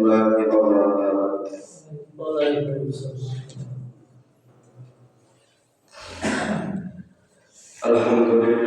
الله وبركاته الحمد لله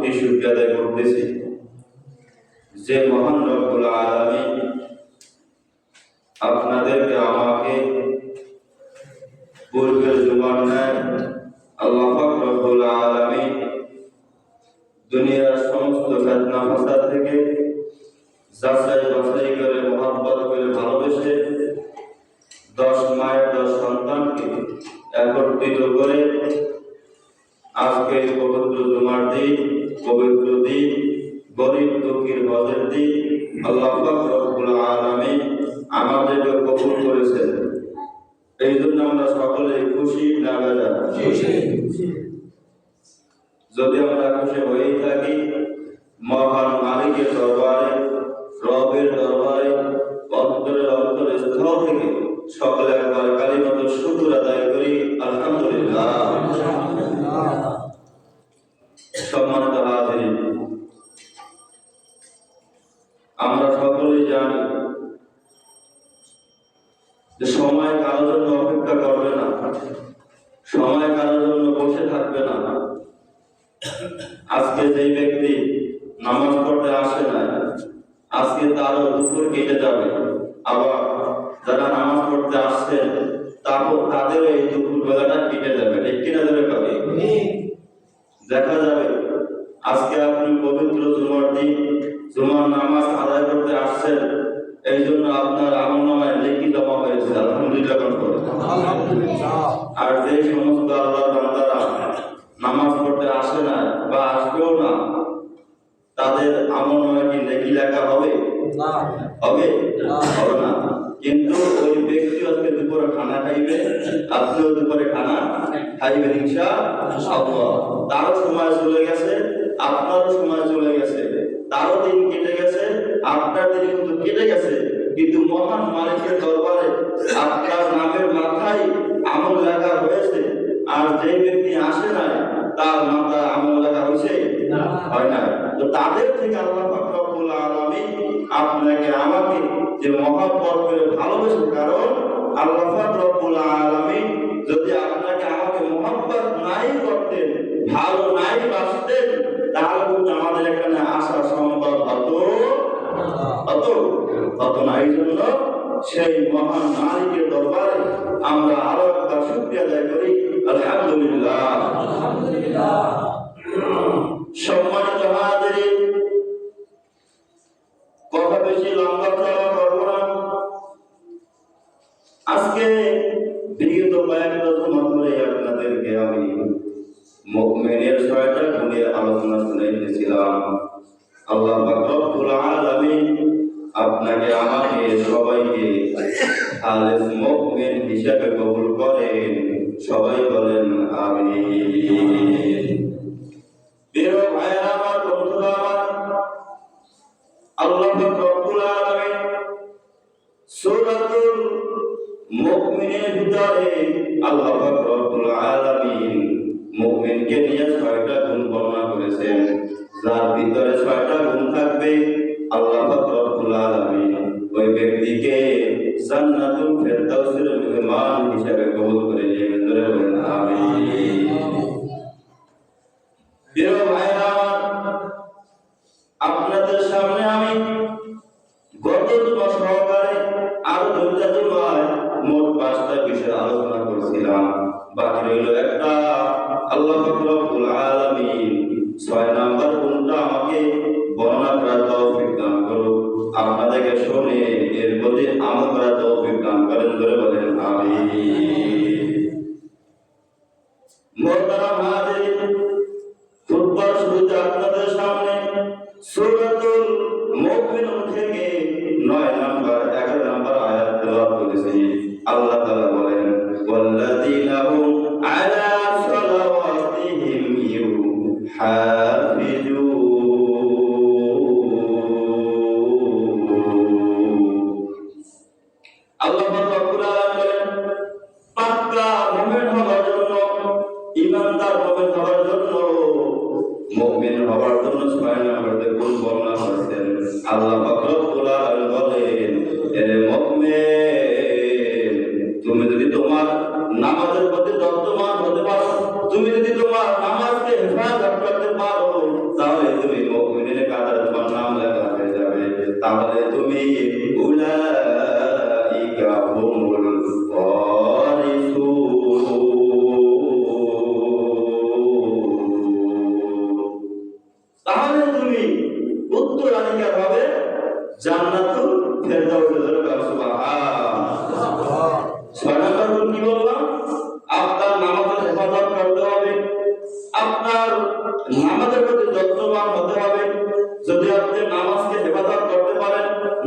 কোটি শুক্রিয়া আদায় করতেছি যে মহান রব্বুল আলমী আপনাদেরকে আমাকে পূর্বের জুমান্নায় আল্লাহ রব্বুল আলমী দুনিয়ার সমস্ত ফেতনা ফাসাদ থেকে যাচাই এজন্য আমরা সকলে খুশি না বেজার যদি আমরা খুশি হয়েই থাকি মহান মালিকের দরবারে রবের দরবারে অন্তরের অন্তরের স্থল থেকে সকলে একবার কালী মতো শুক্র আদায় করি। আলহামদুলিল্লাহ। Aber কেটে গেছে আপনার দিন কিন্তু কেটে গেছে কিন্তু মহান মালিকের দরবারে আপনার নামের মাথায় আমল লেখা হয়েছে। আর যে ব্যক্তি আসে না তার মাথা আমল লেখা হয়েছে? হয় না। তো তাদের থেকে আল্লাহ রব্বুল আলামিন আপনাকে আমাকে যে মহাব্বত করে ভালোবেসে কারণ আল্লাহ রব্বুল আলামিন যদি আপনাকে আমাকে মহাব্বত নাই করতেন ভালো নাই বাসতেন কত কত না এই জন্য সেই মহান নারীকে দরবারে আমরা আরও একবার শুক্রিয়া আদায় করি। আলহামদুলিল্লাহ। আলহামদুলিল্লাহ।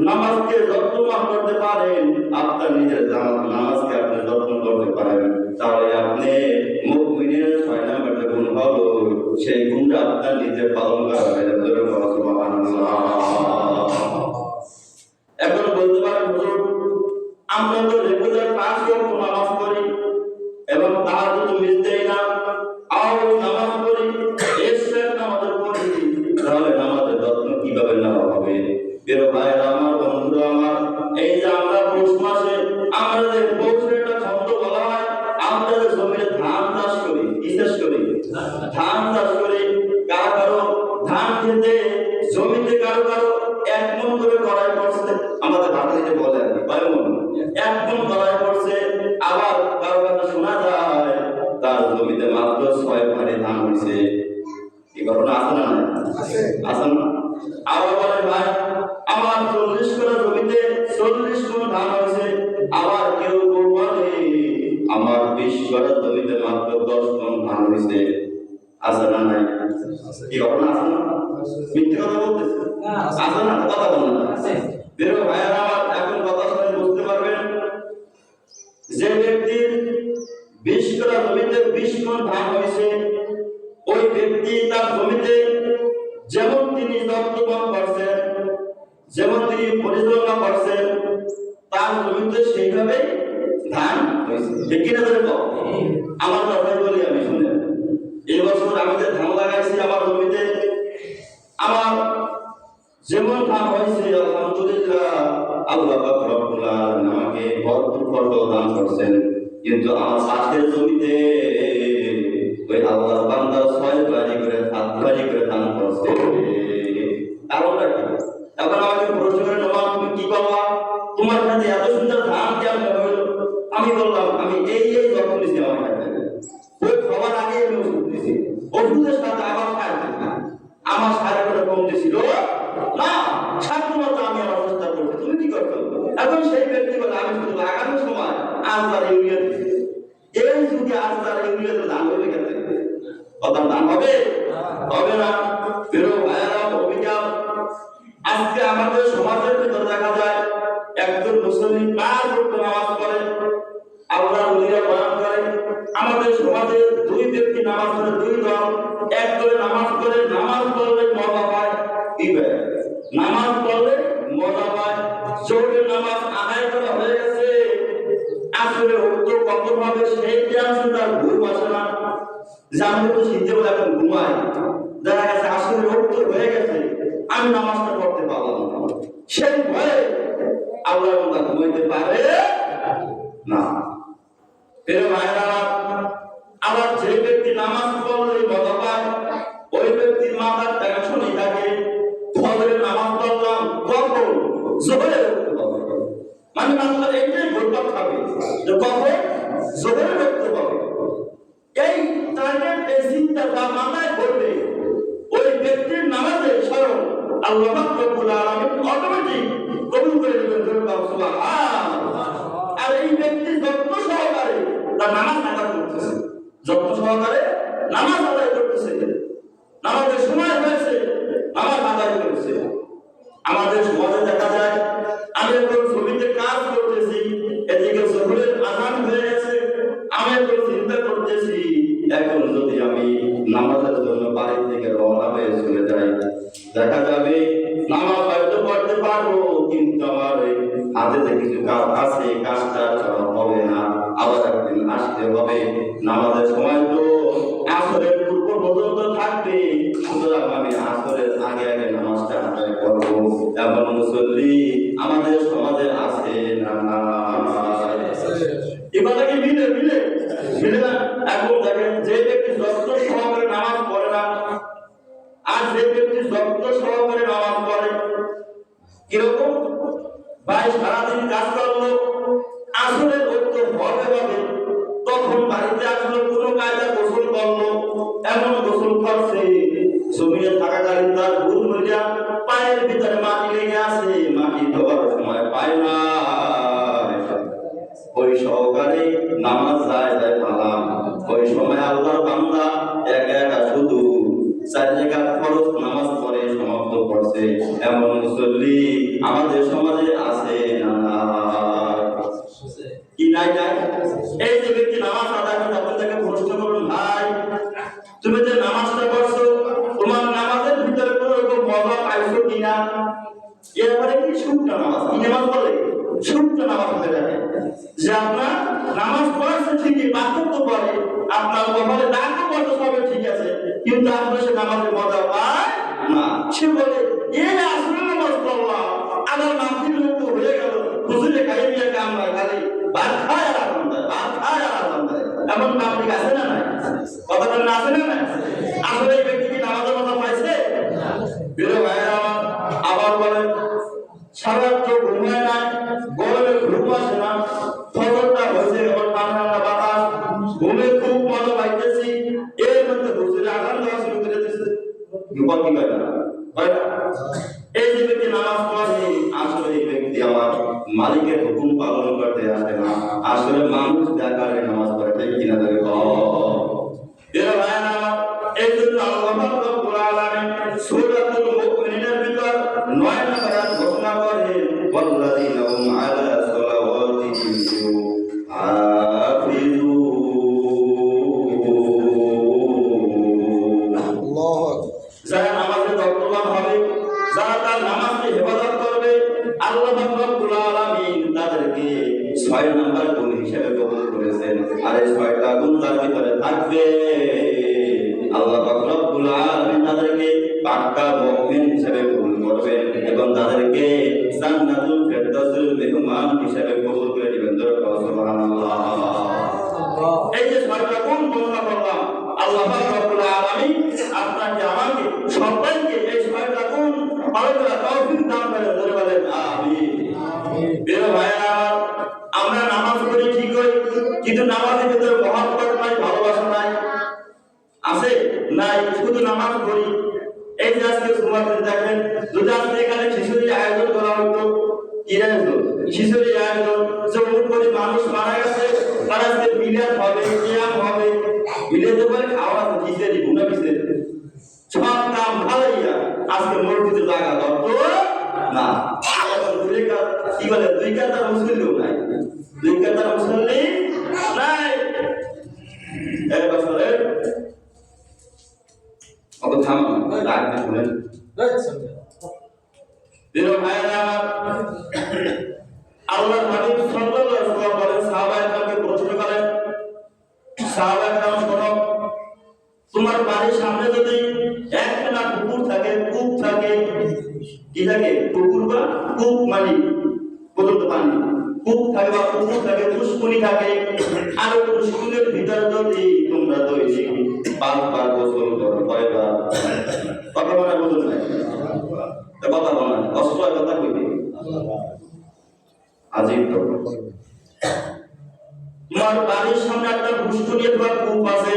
নামাজকে যত্নমান করতে পারেন। বিশ করে জমিতে বিশ ধান হয়েছে। ওই ব্যক্তি তার জমিতে যেমন তিনি যত্নবান করছেন, যেমন তিনি পরিচালনা করছেন, তার জমিতে সেইভাবে ধান হয়েছে। আমার কথাই আমি, শুনে। এবছর আমি ধান লাগাইছি আমার জমিতে, আমার যেমন ধান হয়েছে, আলহামদুলিল্লাহ, আল্লাহ আমাকে ভরপুর ফল দান করছেন। কিন্তু আমার চাষের জমিতে ওই আল্লাহ বান্দা ছয় বাড়ি করে সাত বাড়ি করে দান করছে। কারণটা কি? এখন আমাকে প্রশ্ন করে নেওয়া তুমি কি পাবা তোমার কাছে এত সুন্দর ঘুমাবে সেই টাইম শুধু তার ঘুম আসে না যে আমি তো শীতেও এখন ঘুমাই আর এই ব্যক্তি যত্ন সহকারে তার করতেছে। যত্ন সহকারে নামাজ আদায় করতেছে। নামাজের সময় হয়েছে, নামাজ আদায় করেছে আমাদের সমাজে দেখা যায়, আমি এখন জমিতে কাজ করতেছি, এদিকে সকলের হয়ে গেছে, আমি এখন চিন্তা করতেছি, এখন যদি আমি নামাজের জন্য বাড়ি থেকে রওনা হয়ে চলে যাই দেখা যাবে, নামাজ হয়তো পড়তে পারব, কিন্তু আমার হাতে যে কিছু কাজ আছে, কাজটা হবে না। আবার একদিন আসতে হবে। নামাজের সময় নামাজ ওই সময় একা একা শুধু নামাজ সমাপ্ত করছে। এমন মুসল্লি আমাদের সমাজে আছে। আপনার সবে ঠিক আছে কিন্তু আপনার সে নামাজে মজা পায় না। সে বলে এ আসলে নামাজ পড়লাম আমার মাহফিল হয়ে গেল। হুজুরে খাই দিয়ে কামরা খালি ভাত খায় আর আরাম দেয় ভাত খায় আর আরাম দেয়। এমন আছে না কথাটা না আছে না না আসলে এই ব্যক্তি কি নামাজের কথা পাইছে? বেরো ভাইয়েরা আবার বলেন সারা তো ঘুমায় না নয় এক বছরে অত থামো রাখতে শুনেন ভাইরা তোমার বাড়ির সামনে একটা পুষ্ট নিয়ে তোমার কূপ আছে।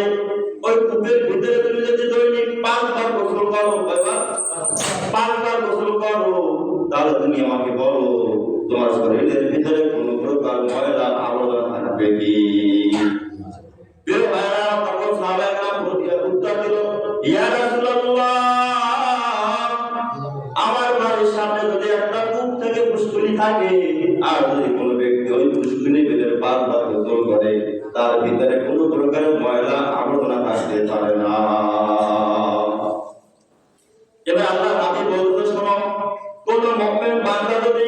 ওই কূপের ভিতরে তুমি যদি দৈনিক পাঁচবার গোসল করো বাবা পাঁচবার গোসল করো। তাহলে তুমি আমাকে বলো, তোমার শরীরের ভিতরে কোনো প্রকার ময়লা আবরণ থাকবে কি? আমার বাড়ির সামনে যদি একটা কূপ থেকে পুষ্করি থাকে, আর যদি তার ভিতরে কোনো প্রকার ময়লা, আবর্জনা থাকতে পারে না। এবার আল্লাহ নবী বলতে শোনো, কোন মুমিন বান্দা যদি